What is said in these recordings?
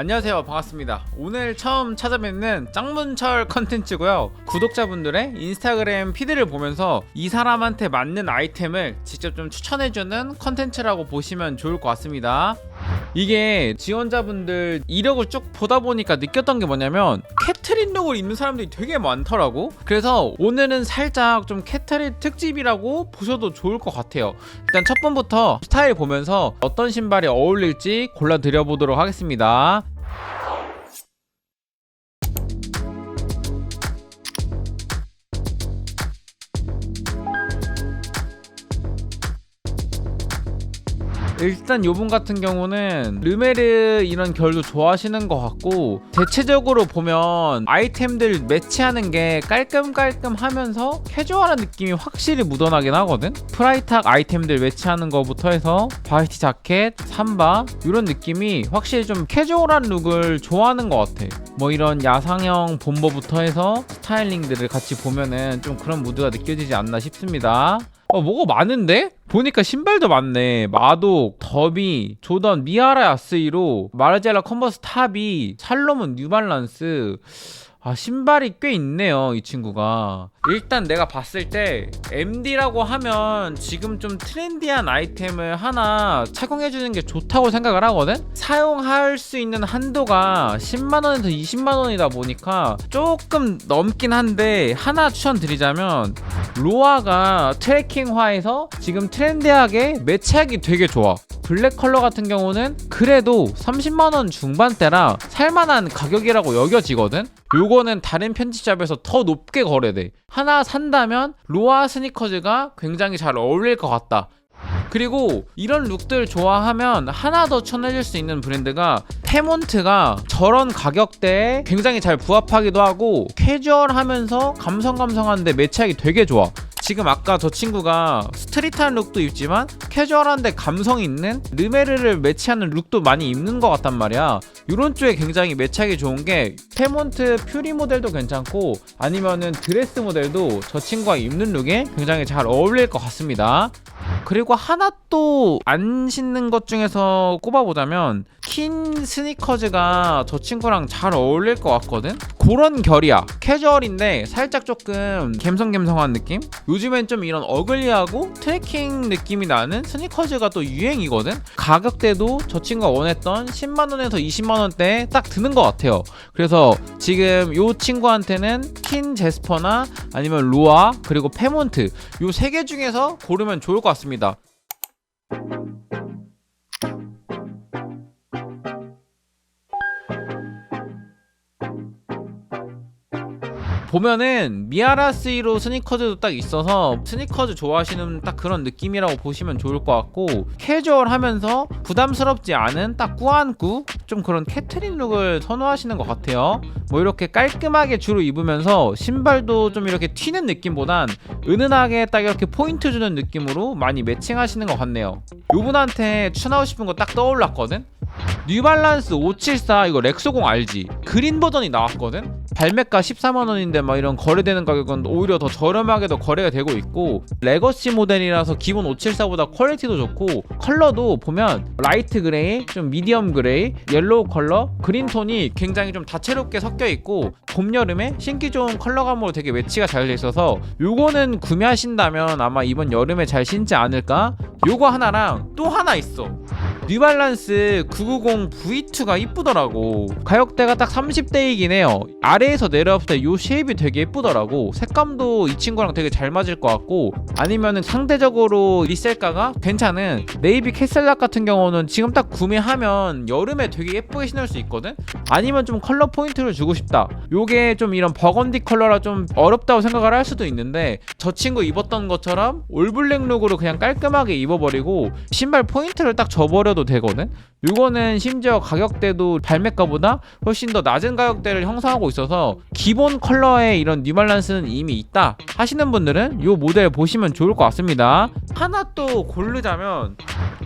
안녕하세요. 반갑습니다. 오늘 처음 찾아뵙는 짱문철 컨텐츠고요. 구독자분들의 인스타그램 피드를 보면서 이 사람한테 맞는 아이템을 직접 좀 추천해주는 컨텐츠라고 보시면 좋을 것 같습니다 이게 지원자분들 이력을 쭉 보다 보니까 느꼈던 게 뭐냐면 캐트린 룩을 입는 사람들이 되게 많더라고. 그래서 오늘은 살짝 좀 캐트린 특집이라고 보셔도 좋을 것 같아요. 일단 첫 번부터 스타일 보면서 어떤 신발이 어울릴지 골라 드려보도록 하겠습니다 일단 요분 같은 경우는 르메르 이런 결도 좋아하시는 것 같고 대체적으로 보면 아이템들 매치하는 게 깔끔깔끔하면서 캐주얼한 느낌이 확실히 묻어나긴 하거든? 프라이탁 아이템들 매치하는 거부터 해서 바이티 자켓, 삼바 이런 느낌이 확실히 좀 캐주얼한 룩을 좋아하는 것 같아. 뭐 이런 야상형 본보부터 해서 스타일링들을 같이 보면은 좀 그런 무드가 느껴지지 않나 싶습니다 어 뭐가 많은데? 보니까 신발도 많네 마독, 더비, 조던, 미아라 야스이로 마르젤라 컨버스 탑이 살로몬 뉴발란스 아 신발이 꽤 있네요 이 친구가. 일단 내가 봤을 때 MD라고 하면 지금 좀 트렌디한 아이템을 하나 착용해주는 게 좋다고 생각을 하거든? 사용할 수 있는 한도가 10만원에서 20만원이다 보니까 조금 넘긴 한데 하나 추천드리자면 로아가 트래킹화에서 지금 트렌디하게 매치하기 되게 좋아 블랙 컬러 같은 경우는 그래도 30만원 중반대라 살만한 가격이라고 여겨지거든? 요거는 다른 편집샵에서 더 높게 거래돼. 하나 산다면 로아 스니커즈가 굉장히 잘 어울릴 것 같다. 그리고 이런 룩들 좋아하면 하나 더 추천해줄 수 있는 브랜드가 페몬트가 저런 가격대에 굉장히 잘 부합하기도 하고 캐주얼하면서 감성감성한데 매치하기 되게 좋아 지금 아까 저 친구가 스트릿한 룩도 입지만 캐주얼한데 감성 있는 르메르를 매치하는 룩도 많이 입는 것 같단 말이야. 이런 쪽에 굉장히 매치하기 좋은 게 페몬트 퓨리 모델도 괜찮고 아니면은 드레스 모델도 저 친구가 입는 룩에 굉장히 잘 어울릴 것 같습니다. 그리고 하나 또 안 신는 것 중에서 꼽아보자면 킨 스니커즈가 저 친구랑 잘 어울릴 것 같거든? 그런 결이야 캐주얼인데 살짝 조금 갬성갬성한 느낌? 요즘엔 좀 이런 어글리하고 트래킹 느낌이 나는 스니커즈가 또 유행이거든? 가격대도 저 친구가 원했던 10만원에서 20만원대에 딱 드는 것 같아요 그래서 지금 요 친구한테는 킨 제스퍼나 아니면 로아 그리고 페몬트 요 세 개 중에서 고르면 좋을 것 같습니다 보면은 미아라스이로 스니커즈도 딱 있어서 스니커즈 좋아하시는 딱 그런 느낌이라고 보시면 좋을 것 같고 캐주얼하면서 부담스럽지 않은 딱 꾸안꾸 좀 그런 캐트린 룩을 선호하시는 것 같아요. 뭐 이렇게 깔끔하게 주로 입으면서 신발도 좀 이렇게 튀는 느낌보단 은은하게 딱 이렇게 포인트 주는 느낌으로 많이 매칭하시는 것 같네요. 요분한테 추천하고 싶은 거 딱 떠올랐거든 뉴발란스 574 이거 렉소공 알지? 그린 버전이 나왔거든? 발매가 14만원인데 막 이런 거래되는 가격은 오히려 더 저렴하게도 거래가 되고 있고 레거시 모델이라서 기본 574보다 퀄리티도 좋고 컬러도 보면 라이트 그레이, 좀 미디엄 그레이, 옐로우 컬러, 그린 톤이 굉장히 좀 다채롭게 섞여 있고 봄 여름에 신기 좋은 컬러감으로 되게 매치가 잘 돼 있어서 요거는 구매하신다면 아마 이번 여름에 잘 신지 않을까? 요거 하나랑 또 하나 있어 뉴발란스 990 V2가 이쁘더라고. 가격대가 딱 30대이긴 해요. 아래에서 내려왔을 때 요 쉐입이 되게 예쁘더라고. 색감도 이 친구랑 되게 잘 맞을 것 같고 아니면은 상대적으로 리셀가가 괜찮은 네이비 캐슬락 같은 경우는 지금 딱 구매하면 여름에 되게 예쁘게 신을 수 있거든? 아니면 좀 컬러 포인트를 주고 싶다. 요게 좀 이런 버건디 컬러라 좀 어렵다고 생각을 할 수도 있는데 저 친구 입었던 것처럼 올블랙 룩으로 그냥 깔끔하게 입어버리고 신발 포인트를 딱 줘버려도 되거든 요거는 심지어 가격대도 발매가보다 훨씬 더 낮은 가격대를 형성하고 있어서 기본 컬러의 이런 뉴발란스는 이미 있다 하시는 분들은 요 모델 보시면 좋을 것 같습니다. 하나 또 고르자면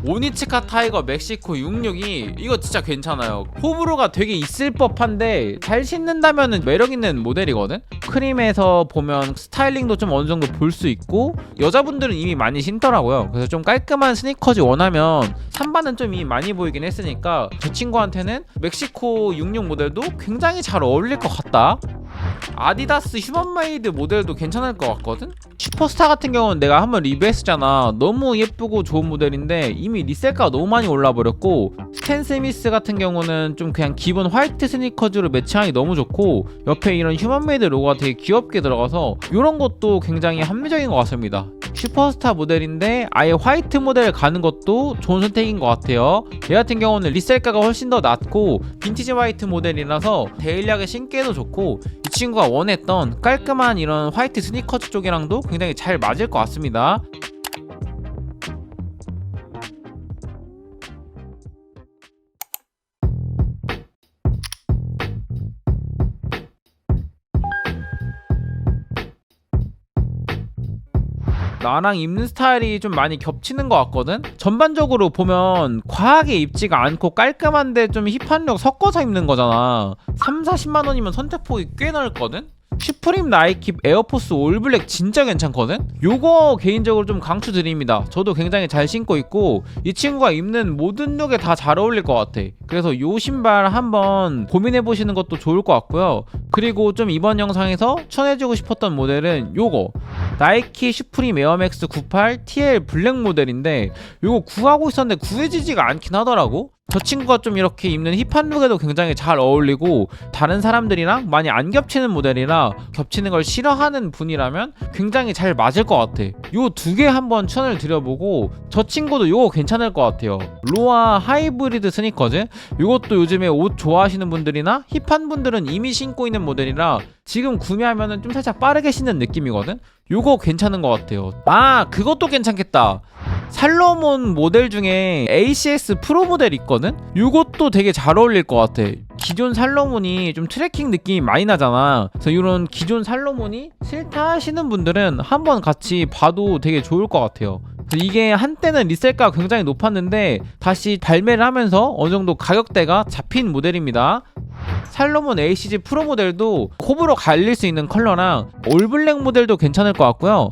오니츠카 타이거 멕시코 66이 이거 진짜 괜찮아요. 호불호가 되게 있을 법한데 잘 신는다면 매력 있는 모델이거든? 크림에서 보면 스타일링도 좀 어느 정도 볼 수 있고 여자분들은 이미 많이 신더라고요. 그래서 좀 깔끔한 스니커즈 원하면 3반은 좀 이미 많이 보이긴 되긴 했으니까 제 친구한테는 멕시코 66 모델도 굉장히 잘 어울릴 것 같다. 아디다스 휴먼메이드 모델도 괜찮을 것 같거든? 슈퍼스타 같은 경우는 내가 한번 리뷰했었잖아 너무 예쁘고 좋은 모델인데 이미 리셀가가 너무 많이 올라버렸고 스탠 스미스 같은 경우는 좀 그냥 기본 화이트 스니커즈로 매치하기 너무 좋고 옆에 이런 휴먼메이드 로고가 되게 귀엽게 들어가서 이런 것도 굉장히 합리적인 것 같습니다 슈퍼스타 모델인데 아예 화이트 모델 가는 것도 좋은 선택인 것 같아요 얘 같은 경우는 리셀가가 훨씬 더 낮고 빈티지 화이트 모델이라서 데일리하게 신기해도 좋고 이 친구가 원했던 깔끔한 이런 화이트 스니커즈 쪽이랑도 굉장히 잘 맞을 것 같습니다. 나랑 입는 스타일이 좀 많이 겹치는 것 같거든? 전반적으로 보면 과하게 입지가 않고 깔끔한데 좀 힙한 룩 섞어서 입는 거잖아 3, 40만 원이면 선택폭이 꽤 넓거든? 슈프림 나이키 에어포스 올블랙 진짜 괜찮거든? 요거 개인적으로 좀 강추드립니다 저도 굉장히 잘 신고 있고 이 친구가 입는 모든 룩에 다 잘 어울릴 것 같아 그래서 요 신발 한번 고민해보시는 것도 좋을 것 같고요 그리고 좀 이번 영상에서 추천해주고 싶었던 모델은 요거 나이키 슈프림 에어맥스 98 TL 블랙 모델인데 요거 구하고 있었는데 구해지지가 않긴 하더라고 저 친구가 좀 이렇게 입는 힙한 룩에도 굉장히 잘 어울리고 다른 사람들이랑 많이 안 겹치는 모델이라 겹치는 걸 싫어하는 분이라면 굉장히 잘 맞을 것 같아. 요 두 개 한번 추천을 드려보고 저 친구도 요거 괜찮을 것 같아요. 로아 하이브리드 스니커즈? 요것도 요즘에 옷 좋아하시는 분들이나 힙한 분들은 이미 신고 있는 모델이라 지금 구매하면은 좀 살짝 빠르게 신는 느낌이거든? 요거 괜찮은 것 같아요. 아 그것도 괜찮겠다 살로몬 모델 중에 ACS 프로 모델 있거든? 이것도 되게 잘 어울릴 것 같아. 기존 살로몬이 좀 트래킹 느낌이 많이 나잖아. 그래서 이런 기존 살로몬이 싫다 하시는 분들은 한번 같이 봐도 되게 좋을 것 같아요. 이게 한때는 리셀가가 굉장히 높았는데 다시 발매를 하면서 어느 정도 가격대가 잡힌 모델입니다. 살로몬 ACG 프로 모델도 호불호 갈릴 수 있는 컬러랑 올블랙 모델도 괜찮을 것 같고요.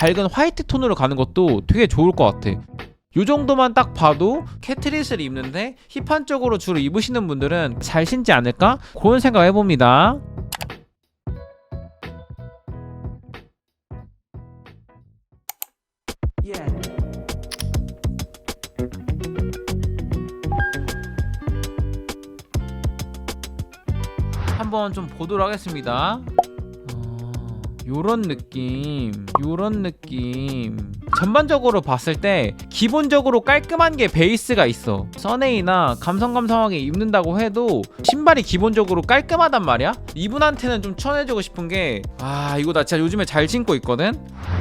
밝은 화이트 톤으로 가는 것도 되게 좋을 것 같아. 요 정도만 딱 봐도 캐트릿을 입는데 힙한 쪽으로 주로 입으시는 분들은 잘 신지 않을까? 그런 생각 해봅니다. 한번 좀 보도록 하겠습니다. 어, 요런 느낌, 요런 느낌. 전반적으로 봤을 때 기본적으로 깔끔한 게 베이스가 있어. 써네이나 감성감성하게 입는다고 해도 신발이 기본적으로 깔끔하단 말이야. 이분한테는 좀 추천해주고 싶은 게 아 이거 나 진짜 요즘에 잘 신고 있거든.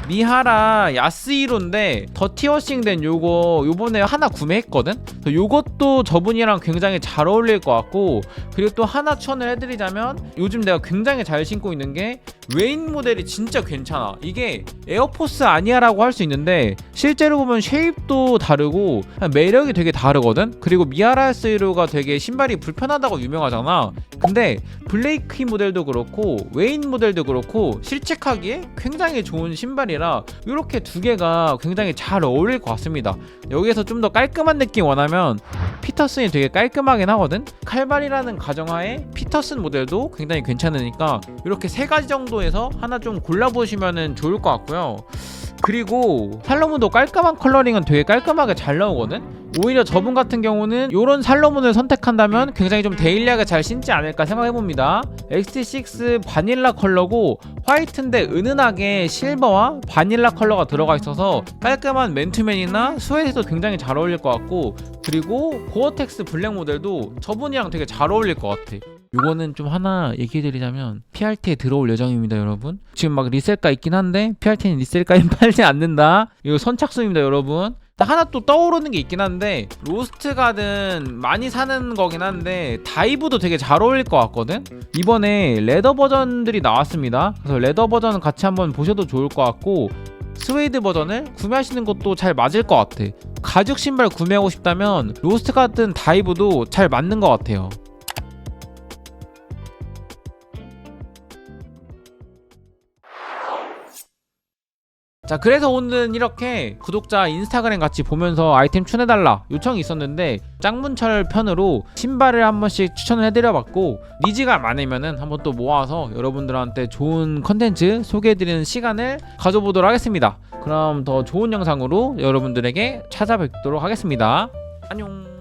미하라 야스이로인데 더티워싱된 요거 요번에 하나 구매했거든. 요것도 저분이랑 굉장히 잘 어울릴 것 같고 그리고 또 하나 추천을 해드리자면 요즘 내가 굉장히 잘 신고 있는 게 웨인 모델이 진짜 괜찮아. 이게 에어포스 아니야라고 할 수 있는데 실제로 보면 쉐입도 다르고 매력이 되게 다르거든. 그리고 미아라스이로가 되게 신발이 불편하다고 유명하잖아. 근데 블레이크 모델도 그렇고 웨인 모델도 그렇고 실책하기에 굉장히 좋은 신발이라 이렇게 두 개가 굉장히 잘 어울릴 것 같습니다. 여기에서 좀 더 깔끔한 느낌 원하면 피터슨이 되게 깔끔하긴 하거든. 칼발이라는 가정하에 피터슨 모델도 굉장히 괜찮으니까 이렇게 세 가지 정도에서 하나 좀 골라보시면 좋을 것 같고요. 그리고 살로몬도 깔끔한 컬러링은 되게 깔끔하게 잘 나오거든? 오히려 저분 같은 경우는 이런 살로몬을 선택한다면 굉장히 좀 데일리하게 잘 신지 않을까 생각해봅니다 XT6 바닐라 컬러고 화이트인데 은은하게 실버와 바닐라 컬러가 들어가 있어서 깔끔한 맨투맨이나 스웨트도 굉장히 잘 어울릴 것 같고 그리고 고어텍스 블랙 모델도 저분이랑 되게 잘 어울릴 것 같아 요거는 좀 하나 얘기해드리자면 PRT에 들어올 예정입니다 여러분. 지금 막 리셀가 있긴 한데 PRT는 리셀가에 팔지 않는다. 이거 선착순입니다 여러분. 하나 또 떠오르는 게 있긴 한데 로스트 가든 많이 사는 거긴 한데 다이브도 되게 잘 어울릴 것 같거든? 이번에 레더 버전들이 나왔습니다. 그래서 레더 버전 같이 한번 보셔도 좋을 것 같고 스웨이드 버전을 구매하시는 것도 잘 맞을 것 같아. 가죽 신발 구매하고 싶다면 로스트 가든 다이브도 잘 맞는 것 같아요 자 그래서 오늘은 이렇게 구독자 인스타그램 같이 보면서 아이템 추천해달라 요청이 있었는데 짱문철 편으로 신발을 한 번씩 추천을 해드려봤고 니즈가 많으면은 한번 또 모아서 여러분들한테 좋은 컨텐츠 소개해드리는 시간을 가져보도록 하겠습니다. 그럼 더 좋은 영상으로 여러분들에게 찾아뵙도록 하겠습니다. 안녕